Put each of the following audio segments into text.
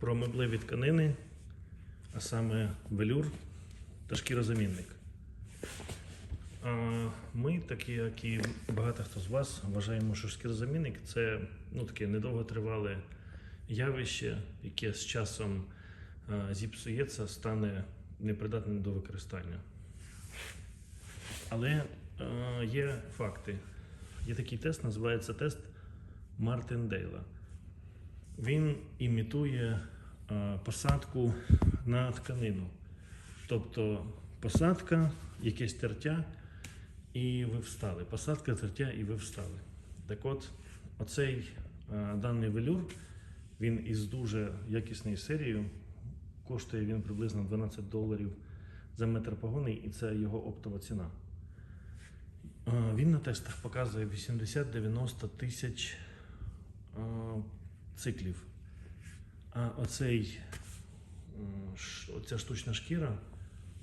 про меблеві тканини, а саме велюр та шкірозамінник. Ми, такі, як і багато хто з вас, вважаємо, що шкірозамінник це ну, таке недовготривале явище, яке з часом зіпсується, стане непридатним до використання. Але є факти. Є такий тест, називається тест Мартиндейла. Він імітує е, посадку на тканину. Тобто посадка, якесь тертя, і ви встали. Посадка, тертя, і ви встали. Так от, оцей е, даний велюр, він із дуже якісною серією. Коштує він приблизно 12 доларів за метр погони, і це його оптова ціна. Е, Він на тестах показує 80-90 тисяч циклів. А оцей, оця штучна шкіра,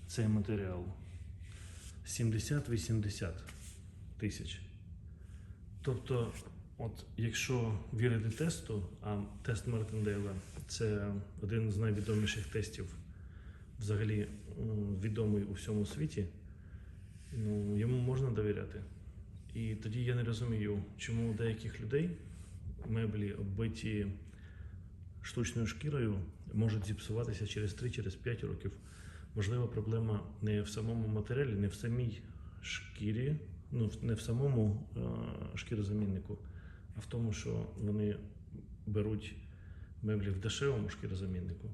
цей матеріал 70-80 тисяч. Тобто, от якщо вірити тесту, а тест Мартиндейла це один з найвідоміших тестів, взагалі відомий у всьому світі, ну, йому можна довіряти. І тоді я не розумію, чому у деяких людей меблі оббиті штучною шкірою можуть зіпсуватися через 3-5 років. Можливо, проблема не в самому матеріалі, не в самій шкірі, ну не в самому е, шкірозаміннику, а в тому, що вони беруть меблі в дешевому шкірозаміннику.